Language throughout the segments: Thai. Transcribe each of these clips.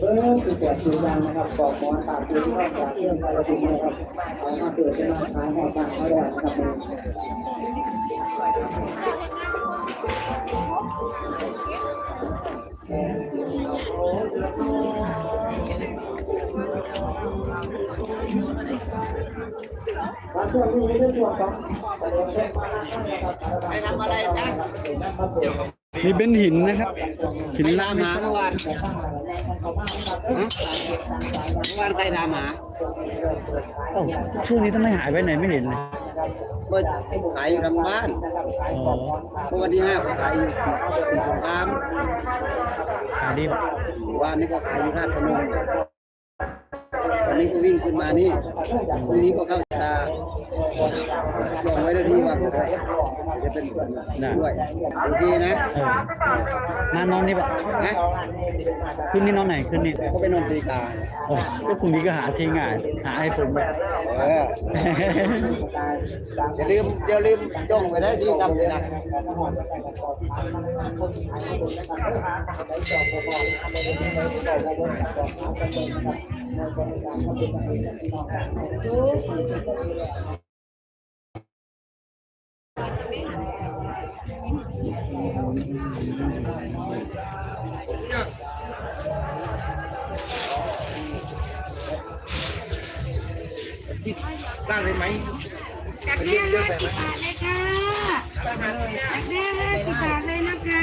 เออคือแจกคือยังนะครับบอกหมอนตากคือที่นอกจากเรื่องการบินนะครับเอามาเกิดเป็นมาขายให้ต่างเขาได้นะครับมาช่วงนี้ในเรื่องของประเด็นเรื่องมานะครับไปทำอะไรครับนี่เป็นหินนะครับ หินใครลาทำหมาเมื่อวานฮะเมื่อ วานใครทำหมาโอ้าช่วงนี้ทำไมหายไปไหนไม่เห็นเลยเมื่อขายอยู่ทางบ้านอ๋อเมื่อวันที่ห้าก็ขายอยู่สี่สี่สงครามหาดีป่ะวันนี้ก็ขายอยู่ราชพนมวันนี้ก็วิ่งขึ้นมานี่พรุ่งนี้ก็เข้า ตาลองไว้ได้ที่ว่าจะเป็นด้วยโอเคนะเออมานอนนี่ป่ะนะคืนนี้นอนไหนคืนนี้ก็ไปนอนสีกาโอ้ก็พรุ่งนี้ก็หาทีง่าย หาให้ผมแบบเอออย่าลืมอย่าลืมจ้องไปได้ที่จำเลยนะจักแด้ห้าสิบบาทเลยค่ะจักแด้ห้าสิบบาทเลยนะคะ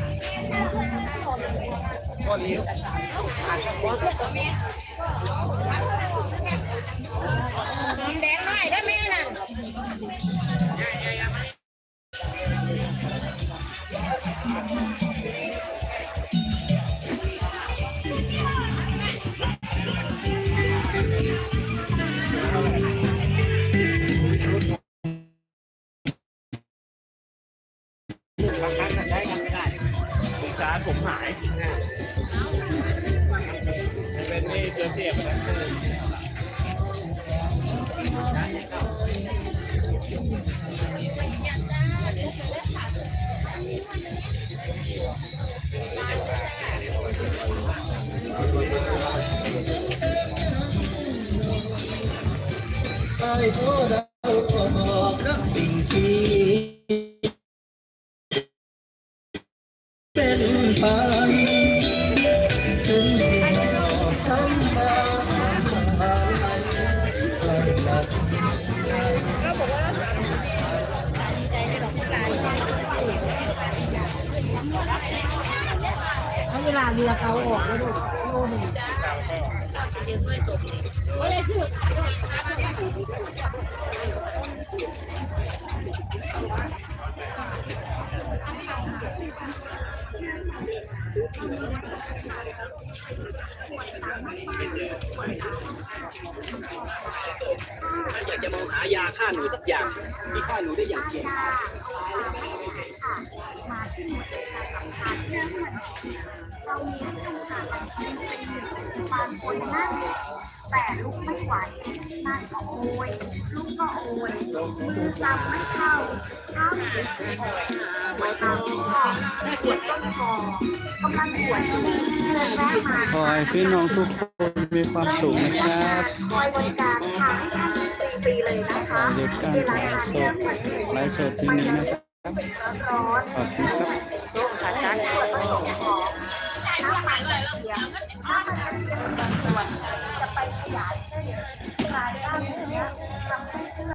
หอมแดงหน่อยได้ไหมน่ะารผมหายเป็นนี่เดือนเสียบนะไอ้โทษเร ถึงที่หลอกฉันมาทำอะไรใครตัดเวลาเรือเขาออกแล้วดูโลหนึ่ง อยากจะมองหายาฆ่าหนูสักอย่างที่ฆ่าหนูได้อย่างเดียวบางคนนั่งแต่ลุกไม่ไหวนั่งก็โอยลุกก็โอยมือจำไม่เข้าเท้าเสียปวด ตามคอปวดต้นคอกำลังปวดอยู่เดินแวะมาขอให้พี่น้องทุกคนมีความสุขนะครับคอยบริการทางให้ท่านฟรีๆเลยนะคะเดี๋ยวการเวลาถ่ายทานสเนื้อดเหมือนหมูไลฟ์สดที่นี้นะครับร้อนขอบคุณครับ